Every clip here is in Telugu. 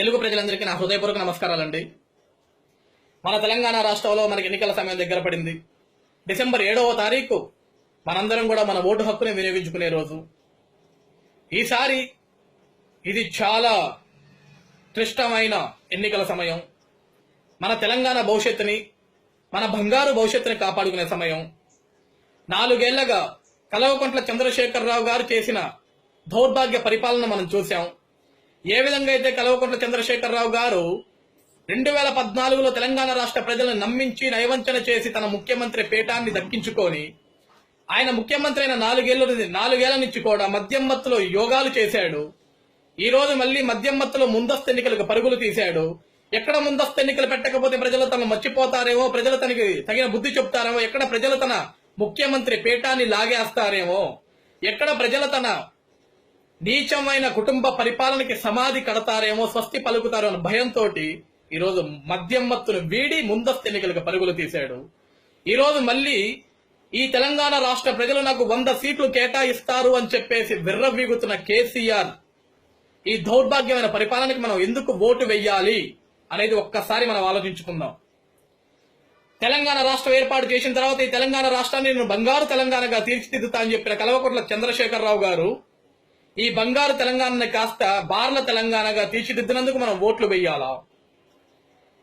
తెలుగు ప్రజలందరికీ నా హృదయపూర్వక నమస్కారాలండి. మన తెలంగాణ రాష్ట్రంలో మనకి ఎన్నికల సమయం దగ్గర పడింది. డిసెంబర్ ఏడవ తారీఖు మనందరం కూడా మన ఓటు హక్కుని వినియోగించుకునే రోజు. ఈసారి ఇది చాలా క్లిష్టమైన ఎన్నికల సమయం. మన తెలంగాణ భవిష్యత్తుని మన బంగారు భవిష్యత్తుని కాపాడుకునే సమయం. నాలుగేళ్ళగా కలవకుంట్ల చంద్రశేఖరరావు గారు చేసిన దౌర్భాగ్య పరిపాలన మనం చూశాం. ఏ విధంగా అయితే కల్వకుంట్ల చంద్రశేఖరరావు గారు రెండు వేల పద్నాలుగులో తెలంగాణ రాష్ట్ర ప్రజలను నమ్మించి నయవంచన చేసి తన ముఖ్యమంత్రి పీఠాన్ని దక్కించుకొని ఆయన ముఖ్యమంత్రి అయిన నాలుగేళ్ళు నాలుగేళ్ళ నుంచి కూడా మద్యం మత్తులో యోగాలు చేశాడు. ఈ రోజు మళ్ళీ మద్యం మత్తులో ముందస్తు ఎన్నికలకు పరుగులు తీశాడు. ఎక్కడ ముందస్తు ఎన్నికలు పెట్టకపోతే ప్రజలు తను మర్చిపోతారేమో ప్రజలు తనకి తగిన బుద్ధి చెప్తారేమో ఎక్కడ ప్రజలు తన ముఖ్యమంత్రి పీఠాన్ని లాగేస్తారేమో ఎక్కడ ప్రజలు తన నీచమైన కుటుంబ పరిపాలనకి సమాధి కడతారేమో స్వస్తి పలుకుతారు అన్న భయంతో ఈరోజు మద్యం మత్తును వీడి ముందస్తు ఎన్నికలకు పరుగులు తీశాడు. ఈరోజు మళ్ళీ ఈ తెలంగాణ రాష్ట్ర ప్రజలు నాకు వంద సీట్లు కేటాయిస్తారు అని చెప్పేసి విర్రవీగుతున్న కేసీఆర్ ఈ దౌర్భాగ్యమైన పరిపాలనకి మనం ఎందుకు ఓటు వెయ్యాలి అనేది ఒక్కసారి మనం ఆలోచించుకుందాం. తెలంగాణ రాష్ట్రం ఏర్పాటు చేసిన తర్వాత ఈ తెలంగాణ రాష్ట్రాన్ని నేను బంగారు తెలంగాణగా తీర్చిదిద్దుతా అని చెప్పిన కలవకుంట్ల చంద్రశేఖరరావు గారు ఈ బంగారు తెలంగాణని కాస్త బార్ల తెలంగాణగా తీర్చిదిద్దినందుకు మనం ఓట్లు వేయాలా?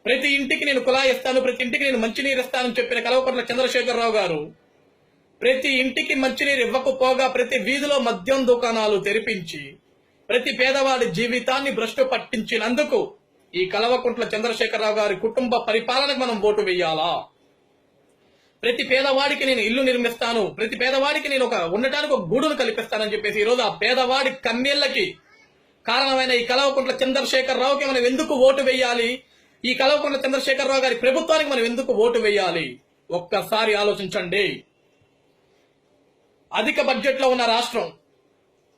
ప్రతి ఇంటికి నేను కులాయి ఇస్తాను ప్రతి ఇంటికి నేను మంచినీరు ఇస్తానని చెప్పిన కలవకుంట్ల చంద్రశేఖరరావు గారు ప్రతి ఇంటికి మంచినీరు ఇవ్వకపోగా ప్రతి వీధిలో మద్యం దుకాణాలు తెరిపించి ప్రతి పేదవాడి జీవితాన్ని భ్రష్టు పట్టించినందుకు ఈ కలవకుంట్ల చంద్రశేఖరరావు గారి కుటుంబ పరిపాలనకు మనం ఓటు వేయాలా? ప్రతి పేదవాడికి నేను ఇల్లు నిర్మిస్తాను. ప్రతి పేదవాడికి నేను ఒక ఉండటానికి ఒక గూడును కల్పిస్తానని చెప్పేసి ఈరోజు ఆ పేదవాడి కన్నీళ్ళకి కారణమైన ఈ కలవకుంట్ల చంద్రశేఖరరావుకి మనం ఎందుకు ఓటు వేయాలి? ఈ కలవకుంట్ల చంద్రశేఖరరావు గారి ప్రభుత్వానికి మనం ఎందుకు ఓటు వేయాలి? ఒక్కసారి ఆలోచించండి. అధిక బడ్జెట్లో ఉన్న రాష్ట్రం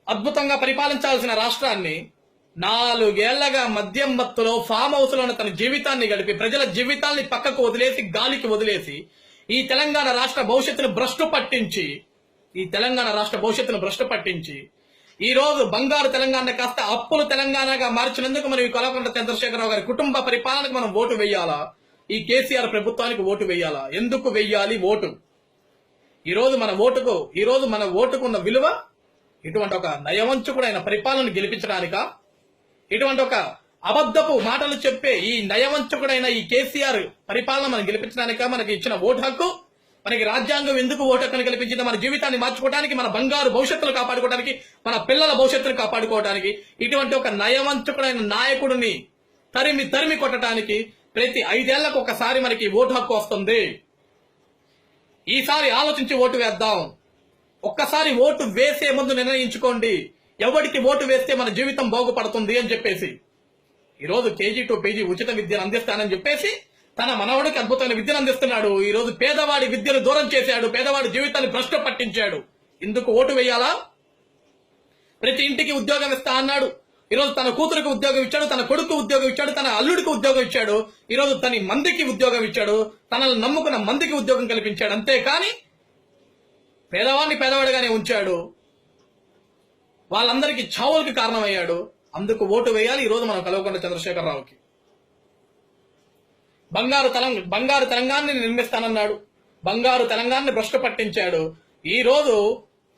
అద్భుతంగా పరిపాలించాల్సిన రాష్ట్రాన్ని నాలుగేళ్ళగా మద్యం మత్తులో ఫామ్ హౌస్లో తన జీవితాన్ని గడిపి ప్రజల జీవితాన్ని పక్కకు వదిలేసి గాలికి వదిలేసి ఈ తెలంగాణ రాష్ట్ర భవిష్యత్తును భ్రష్టు పట్టించి ఈ తెలంగాణ రాష్ట్ర భవిష్యత్తును భ్రష్టు పట్టించి ఈ రోజు బంగారు తెలంగాణ కాస్త అప్పులు తెలంగాణగా మార్చినందుకు మనం ఈ కొలకొండ చంద్రశేఖరరావు గారి కుటుంబ పరిపాలనకు మనం ఓటు వేయాలా? ఈ కేసీఆర్ ప్రభుత్వానికి ఓటు వేయాలా? ఎందుకు వెయ్యాలి ఓటు? ఈ రోజు మన ఓటుకు ఈ రోజు మన ఓటుకున్న విలువ ఇటువంటి ఒక నయవంచుకుడైన పరిపాలన గెలిపించడానికా? ఇటువంటి ఒక అబద్ధపు మాటలు చెప్పే ఈ నయవంచకుడైన ఈ కేసీఆర్ పరిపాలన మనం గెలిపించడానిక? మనకి ఇచ్చిన ఓటు హక్కు మనకి రాజ్యాంగం ఎందుకు ఓటు హక్కును కల్పించింది మన జీవితాన్ని మార్చుకోవడానికి మన బంగారు భవిష్యత్తును కాపాడుకోవడానికి మన పిల్లల భవిష్యత్తును కాపాడుకోవడానికి ఇటువంటి ఒక నయవంచకుడైన నాయకుడిని తరిమి తరిమి కొట్టడానికి ప్రతి ఐదేళ్ళకు ఒకసారి మనకి ఓటు హక్కు వస్తుంది. ఈసారి ఆలోచించి ఓటు వేద్దాం. ఒక్కసారి ఓటు వేసే ముందు నిర్ణయించుకోండి. ఎవరికి ఓటు వేస్తే మన జీవితం బాగుపడుతుంది అని చెప్పేసి. ఈరోజు కేజీ టు పేజీ ఉచిత విద్యను అందిస్తానని చెప్పేసి తన మనవడికి అద్భుతమైన విద్యను అందిస్తున్నాడు. ఈ రోజు పేదవాడి విద్యను దూరం చేశాడు. పేదవాడి జీవితాన్ని భ్రష్టు పట్టించాడు. ఇందుకు ఓటు వేయాలా? ప్రతి ఇంటికి ఉద్యోగం ఇస్తా అన్నాడు. ఈరోజు తన కూతురుకు ఉద్యోగం ఇచ్చాడు తన కొడుకు ఉద్యోగం ఇచ్చాడు తన అల్లుడికి ఉద్యోగం ఇచ్చాడు. ఈరోజు తన మందికి ఉద్యోగం ఇచ్చాడు. తనను నమ్ముకున్న మందికి ఉద్యోగం కల్పించాడు. అంతేకాని పేదవాడిని పేదవాడిగానే ఉంచాడు. వాళ్ళందరికీ చావులకి కారణమయ్యాడు. అందుకు ఓటు వేయాలి. ఈ రోజు మనం కలవకుండా చంద్రశేఖరరావుకి. బంగారు తెలంగాణ బంగారు తెలంగాణని నిర్మిస్తానన్నాడు. బంగారు తెలంగాణని భ్రష్ట పట్టించాడు. ఈ రోజు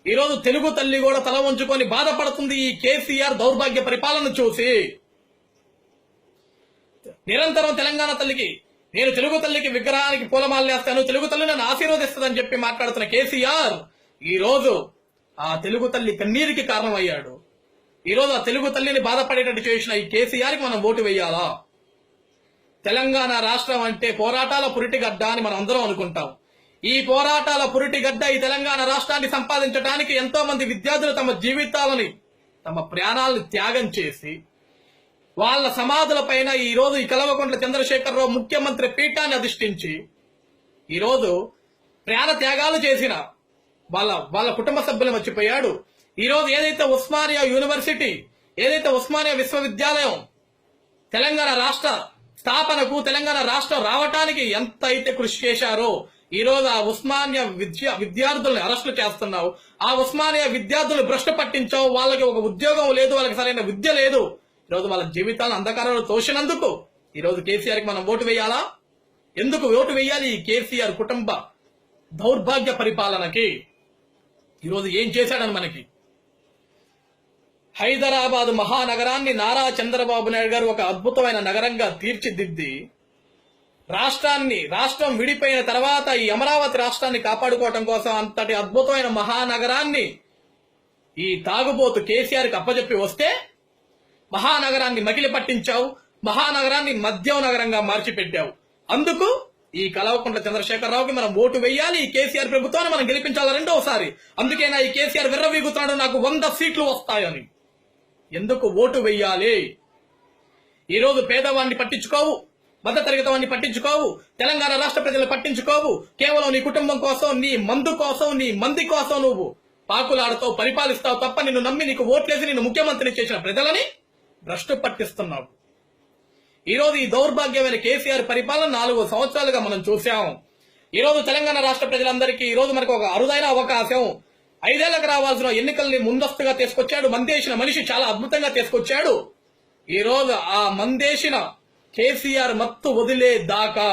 ఈ రోజు తెలుగు తల్లి కూడా తల వంచుకొని బాధపడుతుంది ఈ కేసీఆర్ దౌర్భాగ్య పరిపాలన చూసి. నిరంతరం తెలంగాణ తల్లికి నేను తెలుగు తల్లికి విగ్రహానికి పూలమాలేస్తాను తెలుగు తల్లి నన్ను ఆశీర్వదిస్తుందని చెప్పి మాట్లాడుతున్న కేసీఆర్ ఈ రోజు ఆ తెలుగు తల్లి కన్నీరికి కారణమయ్యాడు. ఈ రోజు ఆ తెలుగు తల్లిని బాధపడేటట్టు చేసిన ఈ కేసీఆర్కి మనం ఓటు వేయాలా? తెలంగాణ రాష్ట్రం అంటే పోరాటాల పురిటిగడ్డ అని మనం అందరం అనుకుంటాం. ఈ పోరాటాల పురిటిగడ్డ ఈ తెలంగాణ రాష్ట్రాన్ని సంపాదించడానికి ఎంతో మంది విద్యార్థులు తమ జీవితాలని తమ ప్రాణాలను త్యాగం చేసి వాళ్ళ సమాధుల పైన ఈ రోజు ఈ కలవకుంట్ల చంద్రశేఖరరావు ముఖ్యమంత్రి పీఠాన్ని అధిష్ఠించి ఈరోజు ప్రాణ త్యాగాలు చేసిన వాళ్ళ వాళ్ళ కుటుంబ సభ్యులు మర్చిపోయాడు. ఈరోజు ఏదైతే ఉస్మానియా యూనివర్సిటీ ఏదైతే ఉస్మానియా విశ్వవిద్యాలయం తెలంగాణ రాష్ట్ర స్థాపనకు తెలంగాణ రాష్ట్రం రావటానికి ఎంత అయితే కృషి చేశారో ఈరోజు ఆ ఉస్మానియా విద్య విద్యార్థుల్ని అరెస్టులు చేస్తున్నావు. ఆ ఉస్మానియా విద్యార్థులు భ్రష్టు పట్టించావు. వాళ్ళకి ఒక ఉద్యోగం లేదు వాళ్ళకి సరైన విద్య లేదు. ఈరోజు వాళ్ళ జీవితాలను అంధకారంలో తోసినందుకు ఈరోజు కేసీఆర్కి మనం ఓటు వేయాలా? ఎందుకు ఓటు వేయాలి ఈ కేసీఆర్ కుటుంబ దౌర్భాగ్య పరిపాలనకి? ఈరోజు ఏం చేశాడని మనకి? హైదరాబాద్ మహానగరాన్ని నారా చంద్రబాబు నాయుడు గారు ఒక అద్భుతమైన నగరంగా తీర్చిదిద్ది. రాష్ట్రాన్ని రాష్ట్రం విడిపోయిన తర్వాత ఈ అమరావతి రాష్ట్రాన్ని కాపాడుకోవటం కోసం అంతటి అద్భుతమైన మహానగరాన్ని ఈ తాగుబోతు కేసీఆర్కి అప్పజెప్పి వస్తే మహానగరాన్ని మకిలి పట్టించావు మహానగరాన్ని మద్యం నగరంగా మార్చిపెట్టావు. అందుకు ఈ కలవకుంట్ల చంద్రశేఖరరావుకి మనం ఓటు వేయాలి ఈ కేసీఆర్ ప్రభుత్వాన్ని మనం గెలిపించాలి రెండోసారి. అందుకే నా ఈ కేసీఆర్ విర్రవీగుతున్నాడు నాకు వంద సీట్లు వస్తాయని. ఎందుకు ఓటు వెయ్యాలి? ఈరోజు పేదవాడిని పట్టించుకోవు మధ్య తరగతి వాడిని పట్టించుకోవు తెలంగాణ రాష్ట్ర ప్రజలు పట్టించుకోవు కేవలం నీ కుటుంబం కోసం నీ మందు కోసం నీ మంది కోసం నువ్వు పాకులాడతావు పరిపాలిస్తావు తప్ప నిన్ను నమ్మి నీకు ఓట్లేసి నిన్ను ముఖ్యమంత్రిని చేసిన ప్రజలని భ్రష్టు పట్టిస్తున్నావు. ఈ రోజు ఈ దౌర్భాగ్యమైన కేసీఆర్ పరిపాలన నాలుగు సంవత్సరాలుగా మనం చూసాం ఈరోజు తెలంగాణ రాష్ట్ర ప్రజలందరికీ ఈరోజు మనకు ఒక అరుదైన అవకాశం. ఐదేళ్ళకు రావాల్సిన ఎన్నికల్ని ముందస్తుగా తీసుకొచ్చాడు. మందేసిన మనిషి చాలా అద్భుతంగా తీసుకొచ్చాడు. ఈ రోజు ఆ మందేసిన కేసీఆర్ మత్తు వదిలే దాకా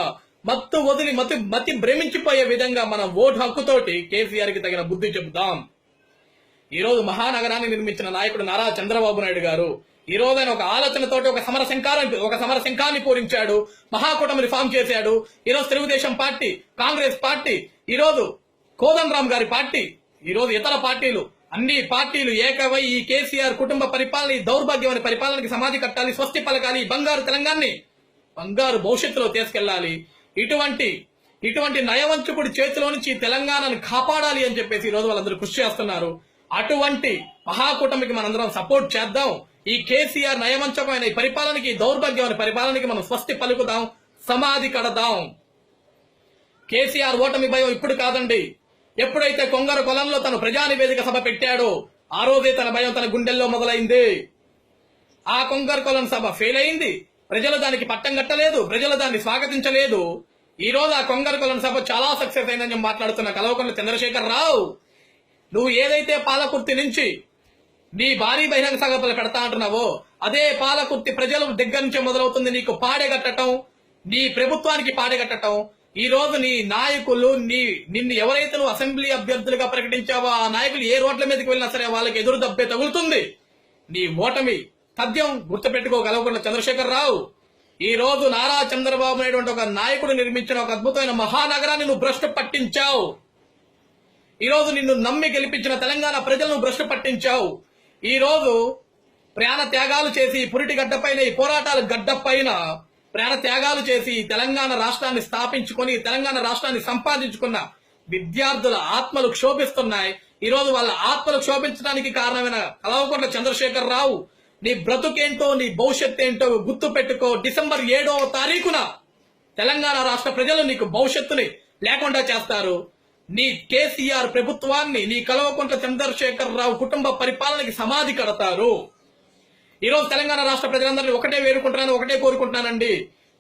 మత్తు వదిలి మతి మతి భ్రమించిపోయే విధంగా మన ఓటు హక్కుతోటి కేసీఆర్కి తగిన బుద్ధి చెబుతాం ఈ రోజు మహానగరాన్ని నిర్మించిన నాయకుడు నారా చంద్రబాబు నాయుడు గారు ఈ రోజు ఆయన ఒక ఆలోచనతోటి ఒక సమర శంకారం ఒక సమర శంఖాన్ని పూరించాడు మహాకూటమిని ఫామ్ చేశాడు. ఈరోజు తెలుగుదేశం పార్టీ కాంగ్రెస్ పార్టీ ఈరోజు కోదండరామ్ రామ్ గారి పార్టీ ఈ రోజు ఇతర పార్టీలు అన్ని పార్టీలు ఏకవై ఈ కేసీఆర్ కుటుంబ పరిపాలన ఈ దౌర్భాగ్యమైన పరిపాలనకి సమాధి కట్టాలి స్వస్తి పలకాలి బంగారు తెలంగాణని బంగారు భవిష్యత్తులో తీసుకెళ్ళాలి ఇటువంటి ఇటువంటి నయవంచకుడి చేతిలో నుంచి తెలంగాణను కాపాడాలి అని చెప్పేసి ఈ రోజు వాళ్ళందరూ కృషి చేస్తున్నారు. అటువంటి మహాకూటమికి మనందరం సపోర్ట్ చేద్దాం. ఈ కేసీఆర్ నయవంచకమైన ఈ పరిపాలనకి దౌర్భాగ్యమైన పరిపాలనకి మనం స్వస్తి పలుకుదాం సమాధి కడదాం. కేసీఆర్ ఓటమి భయం ఇప్పుడు కాదండి. ఎప్పుడైతే కొంగర కొలంలో తను ప్రజానివేదిక సభ పెట్టాడో ఆ రోజే తన భయం తన గుండెల్లో మొదలైంది. ఆ కొంగర కొలం సభ ఫెయిల్ అయింది. ప్రజలు దానికి పట్టం కట్టలేదు ప్రజలు దాన్ని స్వాగతించలేదు. ఈ రోజు ఆ కొంగర కొలం సభ చాలా సక్సెస్ అయిందని నేను మాట్లాడుతున్న కలవకొండ చంద్రశేఖర్ రావు నువ్వు ఏదైతే పాలకుర్తి నుంచి నీ భారీ బహిరంగ సభలు పెడతా అంటున్నావో అదే పాలకుర్తి ప్రజల దగ్గర నుంచి మొదలవుతుంది నీకు పాడెగట్టడం నీ ప్రభుత్వానికి పాడెగట్టడం ఈ రోజు నీ నాయకులు నీ నిన్ను ఎవరైతే నువ్వు అసెంబ్లీ అభ్యర్థులుగా ప్రకటించావో ఆ నాయకులు ఏ రోడ్ల మీదకి వెళ్ళినా సరే వాళ్ళకి ఎదురు దబ్బే తగులుతుంది. నీ ఓటమి తథ్యం గుర్తుపెట్టుకోగలవకుండా చంద్రశేఖర్ రావు ఈ రోజు నారా చంద్రబాబు నాయుడు వంటి ఒక నాయకుడు నిర్మించిన ఒక అద్భుతమైన మహానగరాన్ని నువ్వు భ్రష్టు పట్టించావు. ఈ రోజు నిన్ను నమ్మి గెలిపించిన తెలంగాణ ప్రజలను భ్రష్టు పట్టించావు. ఈ రోజు ప్రాణ త్యాగాలు చేసి పురిటి గడ్డపైన ఈ పోరాటాల గడ్డపైన ప్రాణ త్యాగాలు చేసి తెలంగాణ రాష్ట్రాన్ని స్థాపించుకొని తెలంగాణ రాష్ట్రాన్ని సంపాదించుకున్న విద్యార్థుల ఆత్మలు క్షోభిస్తున్నాయి. ఈ రోజు వాళ్ళ ఆత్మలు క్షోభించడానికి కారణమైన కలవకొండ చంద్రశేఖర్ రావు నీ బ్రతుకేంటో నీ భవిష్యత్ ఏంటో గుర్తు పెట్టుకో. డిసెంబర్ ఏడవ తారీఖున తెలంగాణ రాష్ట్ర ప్రజలు నీకు భవిష్యత్తుని లేకుండా చేస్తారు. నీ కేసీఆర్ ప్రభుత్వాన్ని నీ కలవకుంట్ల చంద్రశేఖర్ రావు కుటుంబ పరిపాలనకి సమాధి కడతారు. ఈ రోజు తెలంగాణ రాష్ట్ర ప్రజలందరినీ ఒకటే వేడుకుంటున్నాను ఒకటే కోరుకుంటున్నానండి.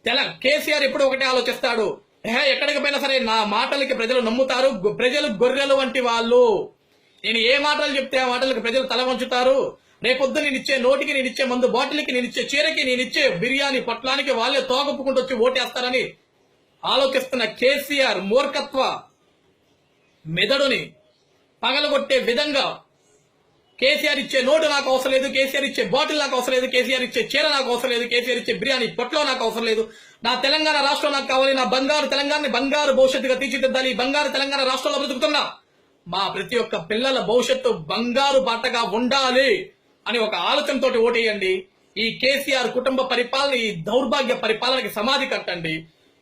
తెల కేసీఆర్ ఎప్పుడు ఒకటే ఆలోచిస్తాడు. ఎక్కడికి పోయినా సరే నా మాటలకి ప్రజలు నమ్ముతారు ప్రజలు గొర్రెలు వంటి వాళ్ళు. నేను ఏ మాటలు చెప్తే ఆ మాటలకు ప్రజలు తల వంచుతారు. రేపొద్దు నేను ఇచ్చే నోటికి నేను ఇచ్చే మందు బాటిల్కి నేను ఇచ్చే చీరకి నేను ఇచ్చే బిర్యానీ పొట్లానికి వాళ్ళే తోగొప్పుకుంటూ వచ్చి ఓటేస్తారని ఆలోచిస్తున్న కేసీఆర్ మూర్ఖత్వ మెదడుని పగలగొట్టే విధంగా కేసీఆర్ ఇచ్చే నోటు నాకు అవసరం లేదు కేసీఆర్ ఇచ్చే బాటిల్ నాకు అవసరం లేదు కేసీఆర్ ఇచ్చే చీర నాకు అవసరం లేదు కేసీఆర్ ఇచ్చే బిర్యానీ పొట్లో నాకు అవసరం లేదు. నా తెలంగాణ రాష్ట్రం నాకు కావాలి నా బంగారు తెలంగాణని బంగారు భవిష్యత్తుగా తీర్చిదిద్దాలి ఈ బంగారు తెలంగాణ రాష్ట్రంలో బ్రతుకుతున్నా. మా ప్రతి ఒక్క పిల్లల భవిష్యత్తు బంగారు బాటగా ఉండాలి అని ఒక ఆలోచనతో ఓటేయండి. ఈ కేసీఆర్ కుటుంబ పరిపాలన ఈ దౌర్భాగ్య పరిపాలనకి సమాధి కట్టండి.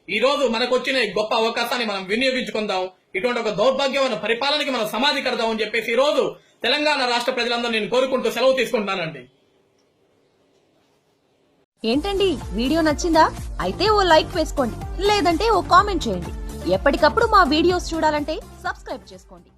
ఈ రోజు మనకు వచ్చిన గొప్ప అవకాశాన్ని మనం వినియోగించుకుందాం. ఇటువంటి ఒక దౌర్భాగ్యమైన పరిపాలనకి మనం సమాధి కడదాం అని చెప్పేసి ఈ రోజు తెలంగాణ రాష్ట్ర ప్రజలందరూ నేను కోరుకుంటూ సెలవు తీసుకుంటున్నానండి. ఏంటండి? వీడియో నచ్చిందా? అయితే ఓ లైక్ వేసుకోండి. లేదంటే ఓ కామెంట్ చేయండి. ఎప్పటికప్పుడు మా వీడియోస్ చూడాలంటే సబ్స్క్రైబ్ చేసుకోండి.